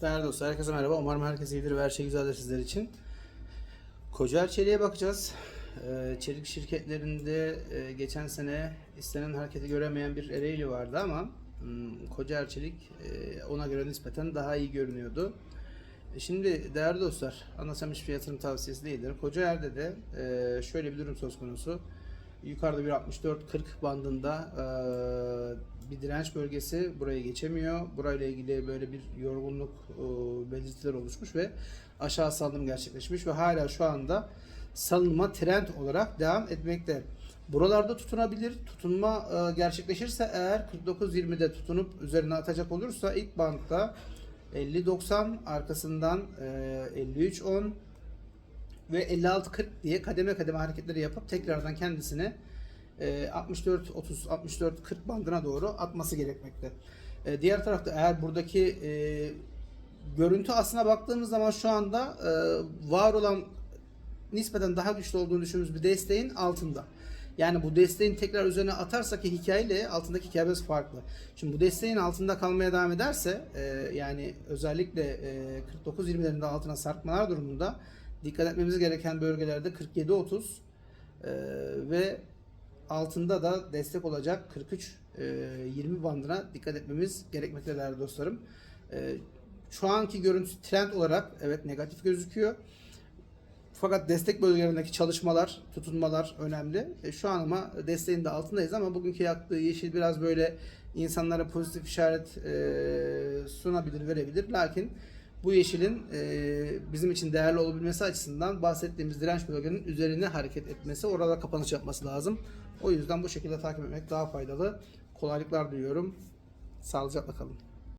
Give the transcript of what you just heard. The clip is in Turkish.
Değerli dostlar, herkese merhaba. Umarım herkes iyidir ve her şey güzeldir sizler için. Kocaer Çelik'e bakacağız. Ee, Çelik şirketlerinde e, geçen sene istenen hareketi göremeyen bir Ereğli vardı ama hmm, Kocaer Çelik e, ona göre nispeten daha iyi görünüyordu. E, Şimdi değerli dostlar, anlatsam hiçbir yatırım tavsiyesi değildir. Kocaer'de de şöyle bir durum söz konusu. Yukarıda bir 64-40 bandında e, bir direnç bölgesi burayı geçemiyor. Burayla ilgili böyle bir yorgunluk e, belirtiler oluşmuş ve aşağı salınım gerçekleşmiş ve hala şu anda salınma trend olarak devam etmekte. Buralarda tutunabilir. Tutunma e, gerçekleşirse eğer 49.20'de tutunup üzerine atacak olursa ilk bantta 50.90 arkasından e, 53.10 ve 56-40 diye kademe kademe hareketleri yapıp tekrardan kendisini e, 64 30 64 40 bandına doğru atması gerekmekte. E, diğer tarafta eğer buradaki e, görüntü aslına baktığımız zaman şu anda e, var olan nispeten daha güçlü olduğunu düşündüğümüz bir desteğin altında. Yani bu desteğin tekrar üzerine atarsak ki hikayeyle altındaki hikaye farklı. Şimdi bu desteğin altında kalmaya devam ederse e, yani özellikle e, 49-20'lerinde altına sarkmalar durumunda dikkat etmemiz gereken bölgelerde 47-30 e, ve altında da destek olacak 43-20 bandına dikkat etmemiz gerekmekte değerli dostlarım. E, şu anki görüntü trend olarak evet negatif gözüküyor. Fakat destek bölgelerindeki çalışmalar, tutunmalar önemli. E, şu an ama desteğin de altındayız ama bugünkü yaktığı yeşil biraz böyle insanlara pozitif işaret e, sunabilir, verebilir. Lakin bu yeşilin e, bizim için değerli olabilmesi açısından bahsettiğimiz direnç bölgenin üzerine hareket etmesi, orada kapanış yapması lazım. O yüzden bu şekilde takip etmek daha faydalı. Kolaylıklar diliyorum. Sağlıcakla kalın.